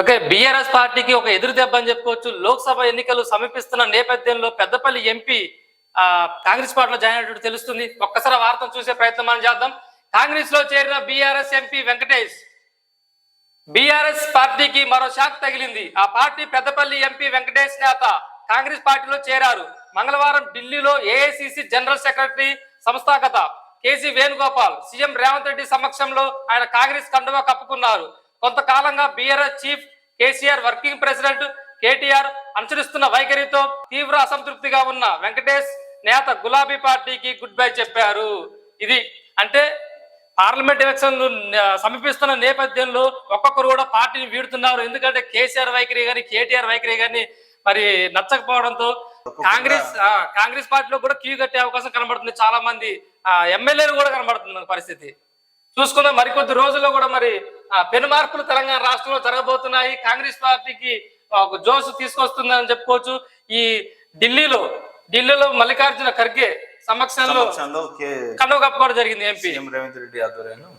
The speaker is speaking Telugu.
ఓకే బీఆర్ఎస్ పార్టీకి ఒక ఎదురు దెబ్బ అని చెప్పుకోవచ్చు. లోక్సభ ఎన్నికలు సమీపిస్తున్న నేపథ్యంలో పెద్దపల్లి ఎంపీ ఆ కాంగ్రెస్ పార్టీలో జాయిన్ అయినట్టు తెలుస్తుంది. ఒక్కసారి ఆ వార్తను చూసే ప్రయత్నం మనం చేద్దాం. కాంగ్రెస్లో చేరిన బీఆర్ఎస్ ఎంపీ వెంకటేష్ బీఆర్ఎస్ పార్టీకి మరో షాక్ తగిలింది. ఆ పార్టీ పెద్దపల్లి ఎంపీ వెంకటేష్ నేత కాంగ్రెస్ పార్టీలో చేరారు. మంగళవారం ఢిల్లీలో ఏఐసిసి జనరల్ సెక్రటరీ సంస్థాగత కేసీ వేణుగోపాల్ సీఎం రేవంత్ రెడ్డి సమక్షంలో ఆయన కాంగ్రెస్ కండువా కప్పుకున్నారు. కొంతకాలంగా BRS chief KCR working president KTR అనుసరిస్తున్న వైఖరితో తీవ్ర అసంతృప్తిగా ఉన్న వెంకటేష్ నేత గులాబీ పార్టీకి గుడ్ బై చెప్పారు. ఇది అంటే పార్లమెంట్ ఎలక్షన్ సమీపిస్తున్న నేపథ్యంలో ఒక్కొక్కరు కూడా పార్టీని వీడుతున్నారు. ఎందుకంటే కేసీఆర్ వైఖరి గాని కేటీఆర్ వైఖరి గాని మరి నచ్చకపోవడంతో కాంగ్రెస్ కాంగ్రెస్ పార్టీలో కూడా క్యూ కట్టే అవకాశం కనబడుతుంది. చాలా మంది ఎమ్మెల్యేలు కూడా కనబడుతుంది పరిస్థితి. చూసుకున్న మరికొద్ది రోజుల్లో కూడా మరి ఆ, పెను మార్పులు తెలంగాణ రాష్ట్రంలో జరగబోతున్నాయి. కాంగ్రెస్ పార్టీకి ఒక జోష్ తీసుకొస్తుందని చెప్పుకోవచ్చు. ఈ ఢిల్లీలో ఢిల్లీలో మల్లికార్జున ఖర్గే సమక్షంలో సమక్షంలో కే కండువ కప్పుకోవడం జరిగింది ఎంపీ. రేవంత్ రెడ్డి ఆధ్వర్యంలో.